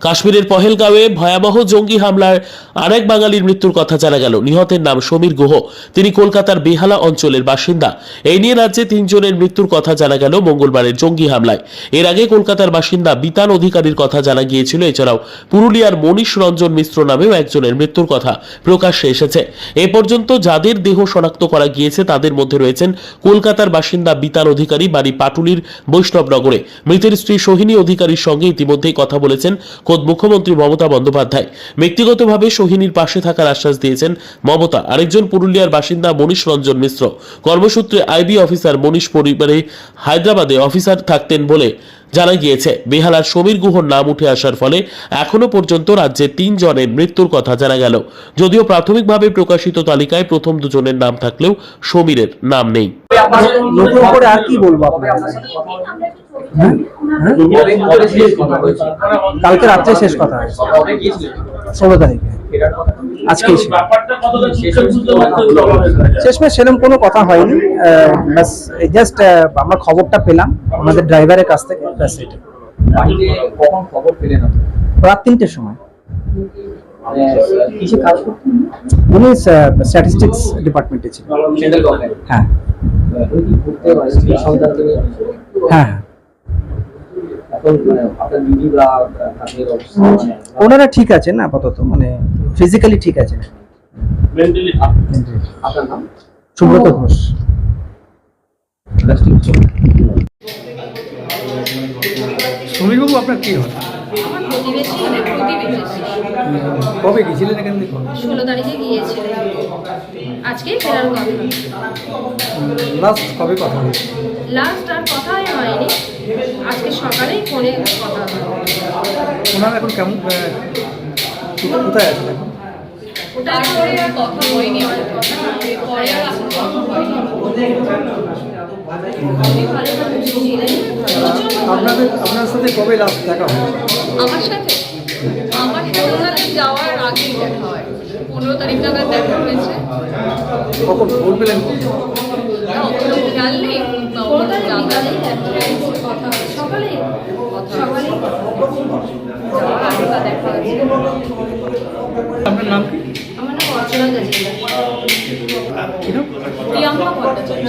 কাশ্মীরের পহেলগাঁওয়ে ভয়াবহ জঙ্গি হামলার আরেক বাঙালির মৃত্যুর কথা জানা গেল। নিহতের নাম সমীর গুহ। তিনি কলকাতার বেহালা অঞ্চলের বাসিন্দা। এই নিয়ে রাজ্যে তিনজনের মৃত্যুর কথা জানা গেল মঙ্গলবারের জঙ্গি হামলায়। এর আগে কলকাতার বাসিন্দা বিতান অধিকারীর কথা জানা গিয়েছিল। এছাড়াও পুরুলিয়ার মনীষ রঞ্জন মিশ্র নামেও একজনের মৃত্যুর কথা প্রকাশ্যে এসেছে। এ পর্যন্ত যাদের দেহ শনাক্ত করা গিয়েছে, তাদের মধ্যে রয়েছেন কলকাতার বাসিন্দা বিতান অধিকারী বাড়ি পাটুলির বৈষ্ণবনগরে। মৃতের স্ত্রী সোহিনী অধিকারীর সঙ্গে ইতিমধ্যেই কথা বলেছেন খোদ মুখ্যমন্ত্রী মমতা বন্দ্যোপাধ্যায়। ব্যক্তিগতভাবে সোহিনীর পাশে থাকার আশ্বাস দিয়েছেন মমতা। আরেকজন পুরুলিয়ার বাসিন্দা মনীষ রঞ্জন মিশ্র। কর্মসূত্রে আইবি অফিসার মনীষ পরিবারে হায়দ্রাবাদে অফিসার থাকতেন বলে জানা গিয়েছে। বেহালার সমীর গুহর নাম উঠে আসার ফলে এখনও পর্যন্ত রাজ্যে তিন জনের মৃত্যুর কথা জানা গেল। যদিও প্রাথমিকভাবে প্রকাশিত তালিকায় প্রথম দুজনের নাম থাকলেও সমীরের নাম নেই। নতুন করে আর কি বলব আপনাকে? হ্যাঁ? হ্যাঁ? কালকে রাত্রে শেষ কথা। হয়েছে ষোলো তারিখে। হয়েছে শেষমেশ সেরকম কোনো কথা হয়নি। জাস্ট আমরা খবরটা পেলাম আমাদের ড্রাইভারের কাছ থেকে ব্যাস এটা? রাত তিনটের সময়। উনি স্ট্যাটিস্টিক্স ডিপার্টমেন্টে হ্যাঁ। নিয়ে হ্যাঁ হ্যাঁ এখন মানে আপনার দিদি বা আপনাদের অবস্থা মানে ওনারা ঠিক আছেন আপাতত? মানে ফিজিক্যালি ঠিক আছেন? সুব্রত ঘোষ। সমীরবাবু আপনার কি হয়? মানে কবে গেছিলেন এখান থেকে? ষোলো তারিখে গিয়েছিলেন। আজকে ফেরার কথা। লাস্ট কবে কথা লাস্ট আর কথাই হয়নি। আজকে সকালেই ফোনে কথা হয় ওনার এখন কেমন কোথায় আছেন এখন? কথা হয়নি কথা। পরে ভালো। আপনাদের আপনার সাথে কবে লাস্ট দেখা হয়? আমার সাথে? আমার তারিখ যাওয়ার আগেই দেখা হয়। পনেরো তারিখ নাগাদ দেখা হয়েছে। কখন? ফোন পেলেন কখন? খেয়াল নেই। আপনার নাম কি? আমার নাম অর্চনা গাজী প্রিয়াঙ্কা ভট্টাচার্য।